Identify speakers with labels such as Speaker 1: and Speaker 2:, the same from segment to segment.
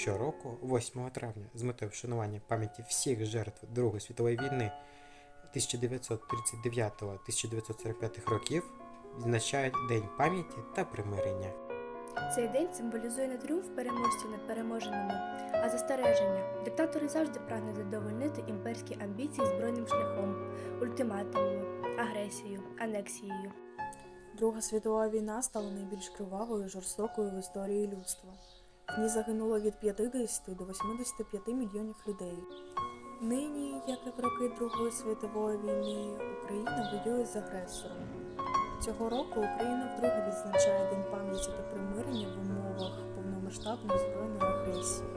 Speaker 1: Щороку, 8 травня, з метою вшанування пам'яті всіх жертв Другої світової війни 1939-1945 років, відзначають День пам'яті та примирення.
Speaker 2: Цей день символізує не тріумф переможців над переможеними, а застереження. Диктатори завжди прагнуть задовольнити імперські амбіції збройним шляхом, ультиматумами, агресією, анексією.
Speaker 3: Друга світова війна стала найбільш кривавою і жорстокою в історії людства. В ній загинуло від 50 до 85 мільйонів людей. Нині, як і в роки Другої світової війни, Україна воює з агресором. Цього року Україна вдруге відзначає День пам'яті та примирення в умовах повномасштабної збройної агресії.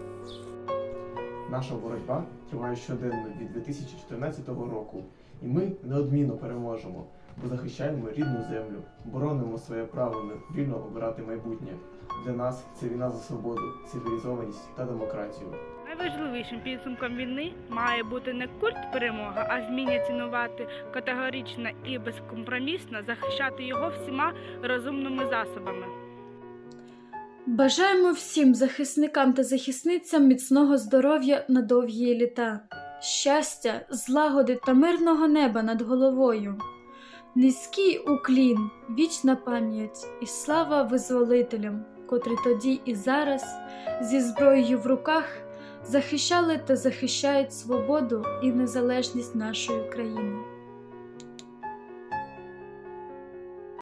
Speaker 4: Наша боротьба триває щоденно від 2014 року, і ми неодмінно переможемо, захищаємо рідну землю, боронимо своє право на вільно обирати майбутнє. Для нас це війна за свободу, цивілізованість та демократію.
Speaker 5: Найважливішим підсумком війни має бути не культ перемоги, а вміння цінувати категорично і безкомпромісно захищати його всіма розумними засобами.
Speaker 6: Бажаємо всім захисникам та захисницям міцного здоров'я на довгі літа, щастя, злагоди та мирного неба над головою. Низький уклін, вічна пам'ять і слава визволителям, котрі тоді і зараз зі зброєю в руках захищали та захищають свободу і незалежність нашої країни.